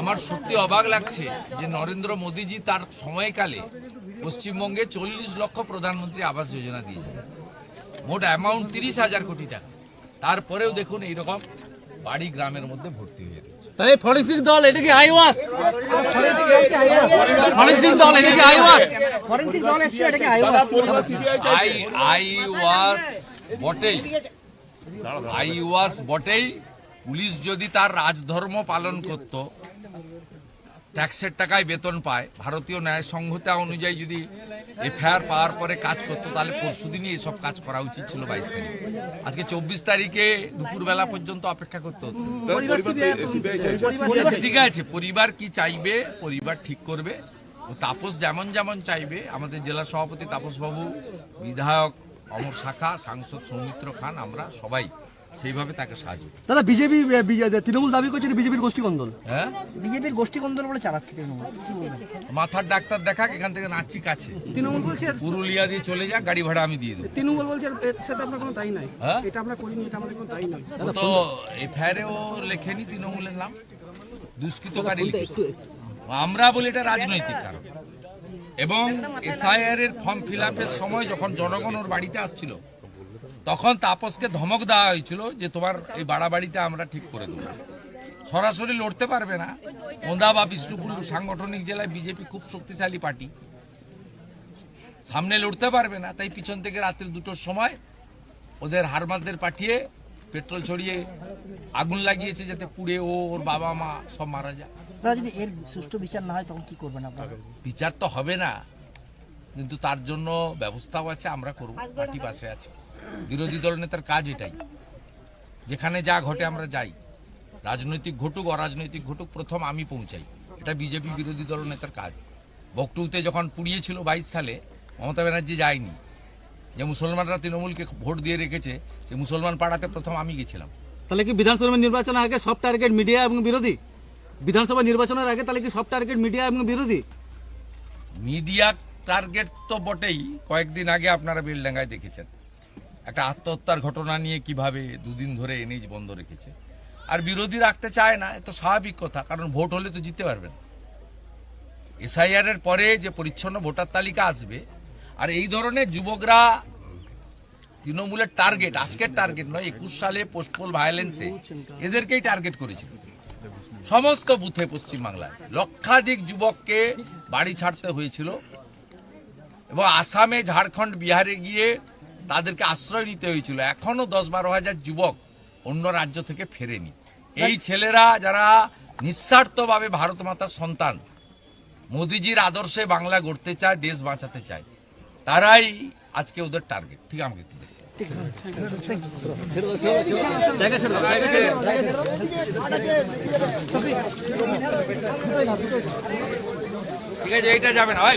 আমার সত্যি অবাক লাগছে যে নরেন্দ্র মোদীজি তার সময়কালে পশ্চিমবঙ্গে চল্লিশ লক্ষ প্রধানমন্ত্রী আবাস যোজনা দিয়েছেন। মোট অ্যামাউন্ট তিরিশ হাজার কোটি টাকা। তারপরেও দেখুন এইরকম বাড়ি গ্রামের মধ্যে ভর্তি হয়ে রয়েছে তাহলে ফরেন্সিক দল এটা কি আইওয়াস? ফরেন্সিক দল এটা কি আইওয়াস? ফরেন্সিক দল এসছে এটাকে আইওয়াস? আই আই ওয়াস বটেই। আই ওয়াস বটেই পুলিশ যদি তার রাজধর্ম পালন করত ট্যাক্সের টাকায় বেতন পায় ভারতীয় ন্যায় সংহিতা অনুযায়ী যদি এফআইআর পাওয়ার পরে কাজ করতো তাহলে পরশু দিনই এসব কাজ করা উচিত ছিল বাইশ তারিখ। আজকে চব্বিশ তারিখে দুপুরবেলা পর্যন্ত অপেক্ষা করতে হতো। ঠিক আছে পরিবার কি চাইবে পরিবার ঠিক করবে। ও তাপস যেমন যেমন চাইবে আমাদের জেলা সভাপতি তাপসবাবু বিধায়ক অমর শাখা সাংসদ সৌমিত্র খান আমরা সবাই সেইভাবে তাকে সাহায্য দাদা বিজেপি তৃণমূল দাবি করছে বিজেপির গোষ্ঠী কন্দল হ্যাঁ? বিজেপির গোষ্ঠী কন্দল বলে চালাচ্ছে তৃণমূল মাথার ডাক্তার দেখাক এখান থেকে নাচি কাছে। তৃণমূল বলছে পুরুলিয়া দিয়ে চলে যা গাড়ি ভাড়া আমি দিয়ে দেবো। তৃণমূল বলছে এর সাথে আপনার কোনো দায়ী নাই। হ্যাঁ? এটা আমরা করিনি এটা আমাদের কোনো দায়ী ও তো এফআইআরে ও লেখেনি তৃণমূলের নাম। দুষ্কৃতকারী আমরা বলি এটা রাজনৈতিক কারণ। এবং এসআইআর এর ফর্ম ফিল সময় যখন জনগণ ওর বাড়িতে আসছিল তখন তাপসকে ধমক দেওয়া হয়েছিল যে তোমার এই বাড়াবাড়িটা আমরা ঠিক করে দেবো। সরাসরি লড়তে পারবে না। ওন্দা বা বিষ্ণুপুর সাংগঠনিক জেলায় বিজেপি খুব শক্তিশালী পার্টি। সামনে লড়তে পারবে না তাই পিছন থেকে রাত্রি দুটোর সময় ওদের হারমারদের পাঠিয়ে পেট্রোল ছড়িয়ে আগুন লাগিয়েছে যাতে পুড়ে ও ওর বাবা মা সব মারা যায়। যদি এর সুষ্ঠু বিচার না হয় তখন কি করবেন আপনারা? বিচার তো হবে না কিন্তু তার জন্য ব্যবস্থাও আছে আমরা করব পার্টি পাশে আছে। বিরোধী দল নেতার কাজ এটাই। যেখানে যা ঘটে আমরা যাই। রাজনৈতিক ঘটুক অরাজনৈতিক ঘটুক প্রথম আমি পৌঁছাই। এটা বিজেপি বিরোধী দল নেতার কাজ। বকটুতে যখন পুড়িয়েছিল বাইশ সালে মমতা ব্যানার্জি যায়নি। যে মুসলমানরা তৃণমূলকে ভোট দিয়ে রেখেছে সে মুসলমান পাড়াতে প্রথম আমি গেছিলাম। তাহলে কি বিধানসভা নির্বাচনের আগে সব টার্গেট মিডিয়া এবং বিরোধী? বিধানসভা নির্বাচনের আগে তাহলে কি সব টার্গেট মিডিয়া এবং বিরোধী? মিডিয়া টার্গেট তো বটেই। কয়েকদিন আগে আপনারা বিল বেলডাঙ্গায় দেখেছেন। একটা আত্মহত্যার ঘটনা নিয়ে কীভাবে দুদিন ধরে এনএইচ বন্ধ রেখেছে। আর বিরোধী রাখতে চায় না, এ তো স্বাভাবিক কথা, কারণ ভোট হলে তো জিততে পারবেন। এসআইআর এর পরে যে পরিচ্ছন্ন ভোটার তালিকা আসবে, আর এই ধরনের যুবকরা তৃণমূলের টার্গেট আজকের টার্গেট নয়, একুশ সালে পোস্টপোল ভায়োলেন্সে এদেরকেই টার্গেট করেছিল। সমস্ত বুথে পশ্চিমবাংলায় লক্ষাধিক যুবককে বাড়ি ছাড়তে হয়েছিল। এবং আসামে ঝাড়খণ্ড বিহারে গিয়ে তাদেরকে আশ্রয় নিতে হয়েছিল। এখনও দশ বারো হাজার যুবক অন্য রাজ্য থেকে ফেরেনি। এই ছেলেরা যারা নিঃস্বার্থভাবে ভারত মাতার সন্তান মোদিজির আদর্শে বাংলা গড়তে চায় দেশ বাঁচাতে চায় তারাই আজকে ওদের টার্গেট ঠিক আমাকে একটু ঠিক আছে এইটা যাবে না ভাই।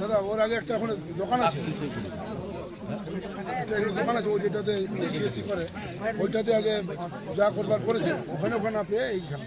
দাদা, ওর আগে একটা ওখানে দোকান আছে। দোকান আছে, ও যেটাতে সিএসসি করে, ওইটাতে আগে যা করবার করেছে, ওখানে ওখানে পেয়ে এইখানে।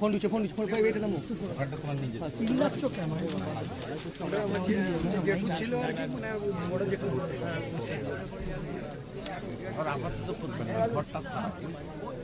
ফোন দিচ্ছে ফোন দিচ্ছে ফোন এটা নামো আর আপাতত করবেন না, ঘরটা সারা। ঘরটা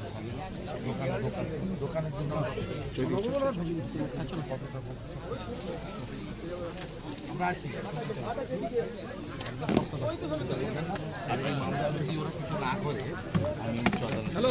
আস্তে আমরা দোকানের খানে আমরা আছি না করে হ্যালো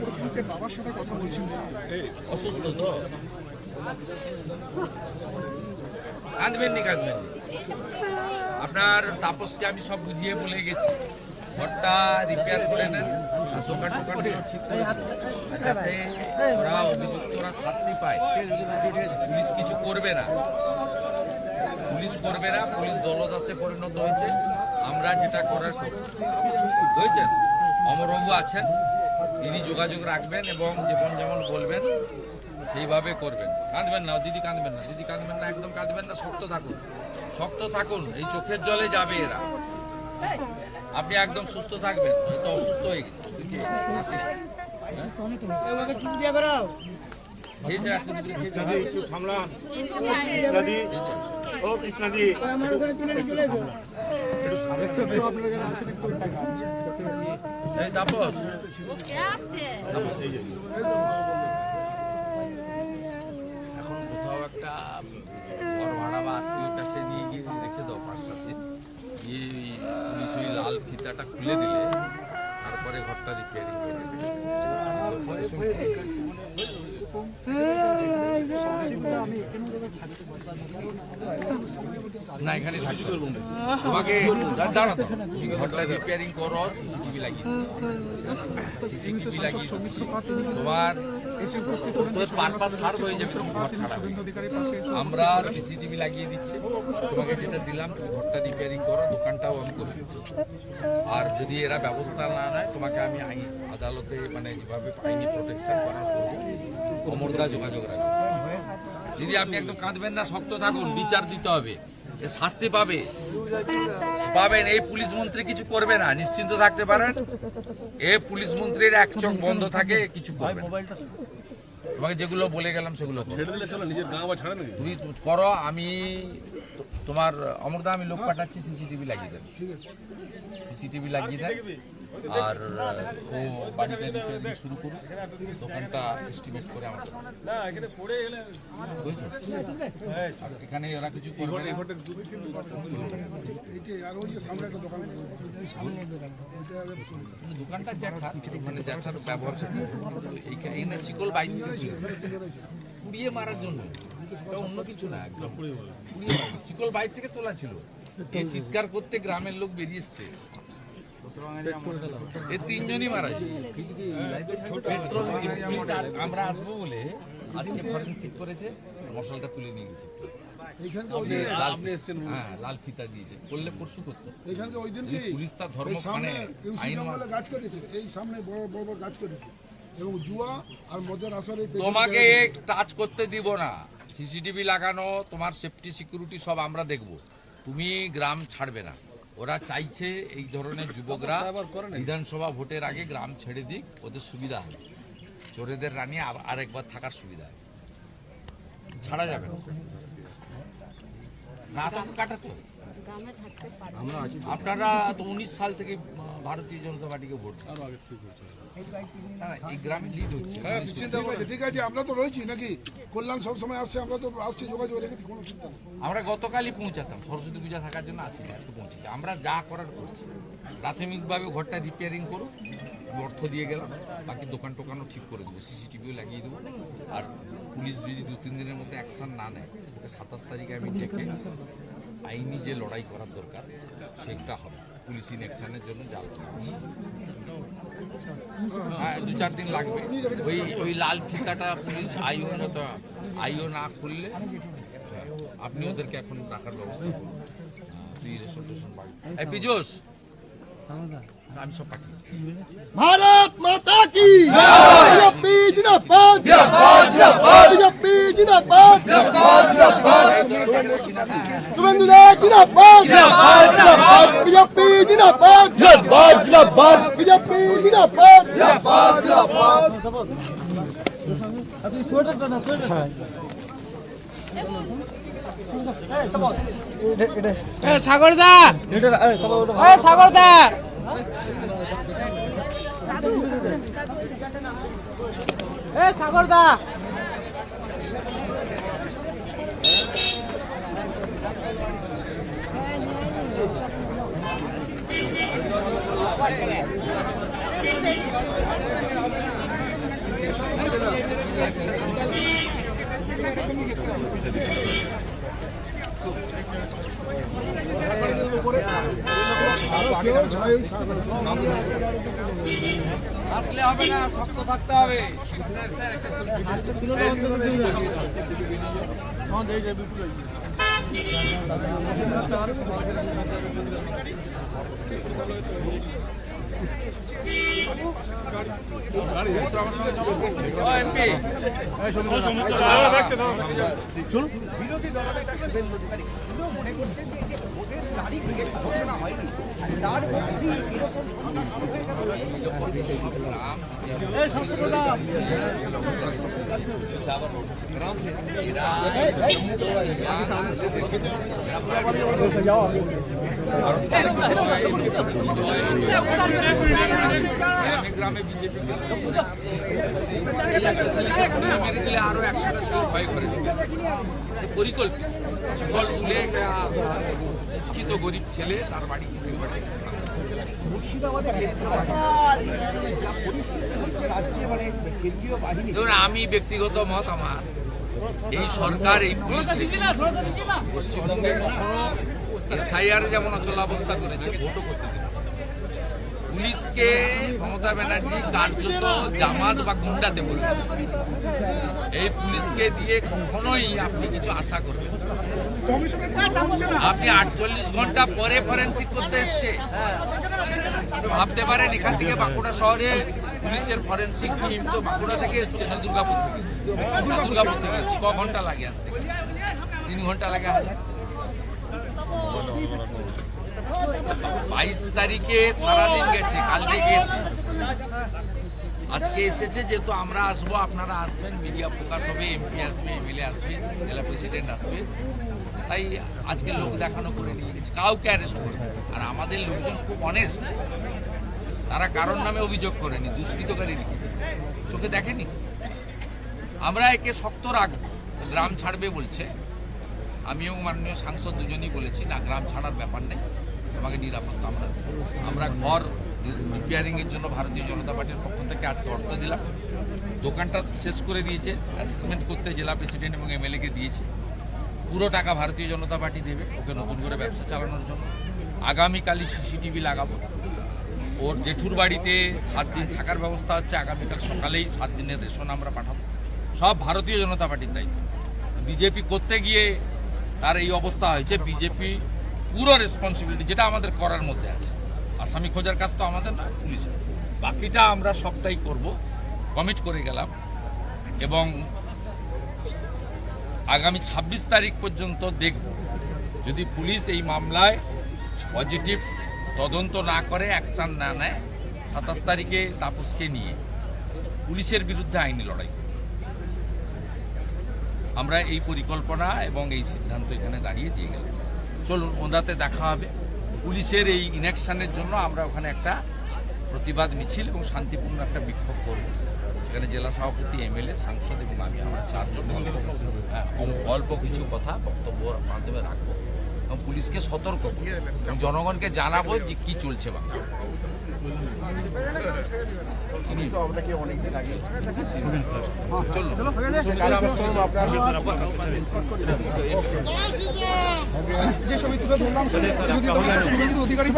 পড়েছিল যে বাবার সাথে কথা অসুস্থ তো। কাঁদবেন নি কাঁদবেন আপনার তাপসকে আমি সব বুঝিয়ে বলে গেছি। ঘরটা রিপেয়ার করে নেন দোকান ঠিক যাতে ওরা শাস্তি পায়। পুলিশ কিছু করবে না। পুলিশ করবে না, পুলিশ দলদাসে পরিণত হয়েছে। আমরা যেটা করার করব বুঝেছেন অমরবাবু আছেন। তিনি যোগাযোগ রাখবেন এবং যেমন যেমন বলবেন সেইভাবে করবেন কাঁদবেন না দিদি কাঁদবেন না দিদি কাঁদবেন না একদম কাঁদবেন না শক্ত থাকুন শক্ত থাকুন এই চোখের জলে যাবে এরা আপনি একদম সুস্থ থাকবেন হয়তো অসুস্থ হয়ে গেছে এই তাপস এখন কোথাও একটা ভাড়া বা আত্মীয় কাছে নিয়ে গিয়ে রেখে দাও দিয়ে ওই পুলিশ ওই লাল ফিতাটা খুলে দিলে তারপরে ঘরটা রিপেয়ারিং করে দেবে না এখানে থাকি করব তোমাকে দাঁড়াতে রিপেয়ারিং করো সিসিটিভি লাগিয়ে সিসিটিভি লাগিয়ে তোমার হয়ে যাবে। আমরা সিসিটিভি লাগিয়ে দিচ্ছি। তোমাকে যেটা দিলাম, তুমি ঘরটা রিপেয়ারিং করো, দোকানটাও আমি করে দিচ্ছি। আর যদি এরা ব্যবস্থা না নেয়, তোমাকে আমি আইন, আদালতে মানে যেভাবে আইনি প্রোটেকশন করার অমরদা যোগাযোগ রাখবে। যদি আপনি একদম কাঁদবেন না, শক্ত থাকুন, বিচার দিতে হবে। শাস্তি পাবে। পাবেন এই পুলিশ মন্ত্রী কিছু করবে না নিশ্চিন্ত থাকতে পারেন। এ পুলিশ মন্ত্রীর এক চোখ বন্ধ থাকে কিছু করবে তোমাকে যেগুলো বলে গেলাম সেগুলো তুমি করো আমি তোমার অমরদা আমি লোক পাঠাচ্ছি সিসিটিভি লাগিয়ে দেন। সিসিটিভি লাগিয়ে দেন। আর ও বাড়িতে রিপেয়ারিং শুরু করুক দোকানটা এস্টিমেট করে আমাকে বুঝছ? এখানে ওরা কিছু করবে না। দোকানটা জ্যাঠা মানে জ্যাঠার ব্যবহার কিন্তু এখানে শিকল বাইক পুড়িয়ে মারার জন্য। এটা অন্য কিছু না, একদম। পুড়িয়ে। শিকল বাইক থেকে তোলা ছিল। এই চিৎকার করতে গ্রামের লোক বেরিয়ে এসছে। এই তিনজনই মারা যায় পেট্রোল আমরা আসব বলে আজকে ফরেন্সিক করেছে মশলাটা তুলে নিয়ে গেছে। লাল হ্যাঁ লাল ফিতা দিয়েছে। করলে পরশু করতো। পুলিশ তার ধর্ম সামনে মানে ইউসি আইন জঙ্গলে গাছ কেটেছে। এই সামনে বড় বড় বড় গাছ কেটেছে। এবং জুয়া আর মদের আসরে তোমাকে টাচ করতে দিব না। সিসিটিভি লাগানো তোমার সেফটি সিকিউরিটি সব আমরা দেখব। তুমি গ্রাম ছাড়বে না। ওরা চাইছে এই ধরনের যুবকরা বিধানসভা ভোটের আগে গ্রাম ছেড়ে দিক ওদের সুবিধা হবে। চোরেদের রানী আরেকবার থাকার সুবিধা হবে। ছাড়া যাবে না। তো কাটা তো। আপনারা তো উনিশ সাল থেকে ভারতীয় জনতা পার্টিকে ভোট হচ্ছে ঠিক ঠিক আছে আমরা তো রয়েছি নাকি? কল্যাণ সব সময় আসছে আমরা তো আসছি যোগাযোগ রেখেছি কোনো চিন্তা নেই। আমরা গতকালই পৌঁছাতাম সরস্বতী পূজা থাকার জন্য আসিনি আজকে পৌঁছেছি। আমরা যা করার করছি। প্রাথমিকভাবে ঘরটা রিপেয়ারিং করুক অর্থ দিয়ে গেলাম বাকি দোকান টোকানও ঠিক করে দেবো সিসিটিভিও লাগিয়ে দেবো। আর পুলিশ যদি দু তিন দিনের মধ্যে অ্যাকশন না নেয় সাতাশ তারিখে আমি ডেকে আইনি যে লড়াই করার দরকার সেটা হবে। পুলিশ ইন অ্যাকশনের জন্য জাল হ্যাঁ দু চার দিন লাগবে। ওই ওই লাল ফিতাটা পুলিশ আইও না আইও না খুললে আপনি ওদেরকে এখন রাখার ব্যবস্থা পিজোস আমি সব পাঠিয়ে ভারত মাতা কি? জিন্দাবাদ। শুভেন্দু দা জিন্দাবাদ। বিজেপি জিন্দাবাদ। জিন্দাবাদ জিন্দাবাদ। বিজেপি জিন্দাবাদ। জিন্দাবাদ জিন্দাবাদ আপনি সোয়েটারটা না সোয়েটার হ্যাঁ সাগরদা সাগরদা সাগরদা আসলে হবে না শক্ত থাকতে হবে। ও মনে করছেন যে ভোটের তারিখ হয়নি তার মধ্যেই এরকম শুরু হয়ে গেল গ্রামে বিজেপি মেরে দিলে আরও একশোটা ছেলে ভয় করে দিবে এ পরিকল্পিত ফল তুলে একটা শিক্ষিত গরিব ছেলে তার বাড়ি আমি ব্যক্তিগত মত আমার এই সরকার এই পশ্চিমবঙ্গে কখনো এসআইআর যেমন অচলাবস্থা করেছে, ভোটও করতে দেবে পুলিশকে মমতা ব্যানার্জি কার্যত জামাত বা গুন্ডাতে বলবে এই পুলিশকে দিয়ে কখনোই আপনি কিছু আশা করবেন আপনি আটচল্লিশ ঘণ্টা পরে ফরেন্সিক করতে এসছে। ভাবতে পারেন, এখান থেকে বাঁকুড়া শহরে পুলিশের ফরেন্সিক টিম তো বাঁকুড়া থেকে এসছে, না দুর্গাপুর থেকে এসছে? দুর্গাপুর থেকে এসছে, ক ঘণ্টা লাগে আসতে? তিন ঘণ্টা লাগে আসতে। বাইশ তারিখে সারাদিন গেছে, কালকে গেছে। আজকে এসেছে যেহেতু আমরা আসব, আপনারা আসবেন, মিডিয়া ফোকাস হবে, এমপি আসবে, এমএলএ আসবে, জেলা প্রেসিডেন্ট আসবে। তাই আজকে লোক দেখানো করে নিয়ে এসেছে কাউকে অ্যারেস্ট করবে আর আমাদের লোকজন খুব অনেস্ট তারা কারোর নামে অভিযোগ করেনি, দুষ্কৃতকারী লিখেছে। চোখে দেখেনি? আমরা একে শক্ত রাখব, গ্রাম ছাড়বে বলছে। আমি এবং মাননীয় সাংসদ দুজনই বলেছি, না, গ্রাম ছাড়ার ব্যাপার নেই। আমাকে নিরাপত্তা আমরা আমরা ঘর রিপেয়ারিং এর জন্য ভারতীয় জনতা পার্টির পক্ষ থেকে আজকে অর্থ দিলাম। দোকানটা শেষ করে দিয়েছে অ্যাসেসমেন্ট করতে জেলা প্রেসিডেন্ট এবং এমএলএ কে দিয়েছে। পুরো টাকা ভারতীয় জনতা পার্টি দেবে, ওকে নতুন করে ব্যবসা চালানোর জন্য। আগামীকালই সিসিটিভি লাগাবো। ওর জেঠুর বাড়িতে সাত দিন থাকার ব্যবস্থা হচ্ছে আগামীকাল সকালেই সাত দিনের রেশন আমরা পাঠাবো। সব ভারতীয় জনতা পার্টির দায়িত্ব। বিজেপি করতে গিয়ে তার এই অবস্থা হয়েছে। বিজেপি পুরো রেসপন্সিবিলিটি যেটা আমাদের করার মধ্যে আছে। আসামি খোঁজার কাজ তো আমাদের না পুলিশের। বাকিটা আমরা সবটাই করব কমিট করে গেলাম। এবং আগামী ২৬ তারিখ পর্যন্ত দেখব যদি পুলিশ এই মামলায় পজিটিভ তদন্ত না করে অ্যাকশন না নেয়, সাতাশ তারিখে তাপসকে নিয়ে পুলিশের বিরুদ্ধে আইনি লড়াই আমরা এই পরিকল্পনা এবং এই সিদ্ধান্ত এখানে দাঁড়িয়ে দিয়ে গেলাম। চলুন ওদাতে দেখা হবে। পুলিশের এই ইনেকশানের জন্য আমরা ওখানে একটা প্রতিবাদ মিছিল এবং শান্তিপূর্ণ একটা বিক্ষোভ করব। সেখানে জেলা সভাপতি, এমএলএ, সাংসদ এবং আমি, আমরা চারজন অল্প অল্প কিছু কথা বক্তব্য মাধ্যমে রাখব। এবং পুলিশকে সতর্ক জনগণকে জানাব যে কি চলছে বাংলা আপনাকে অনেকদিন আগে যে ছবি তুলে ধরলাম শুভেন্দু অধিকারী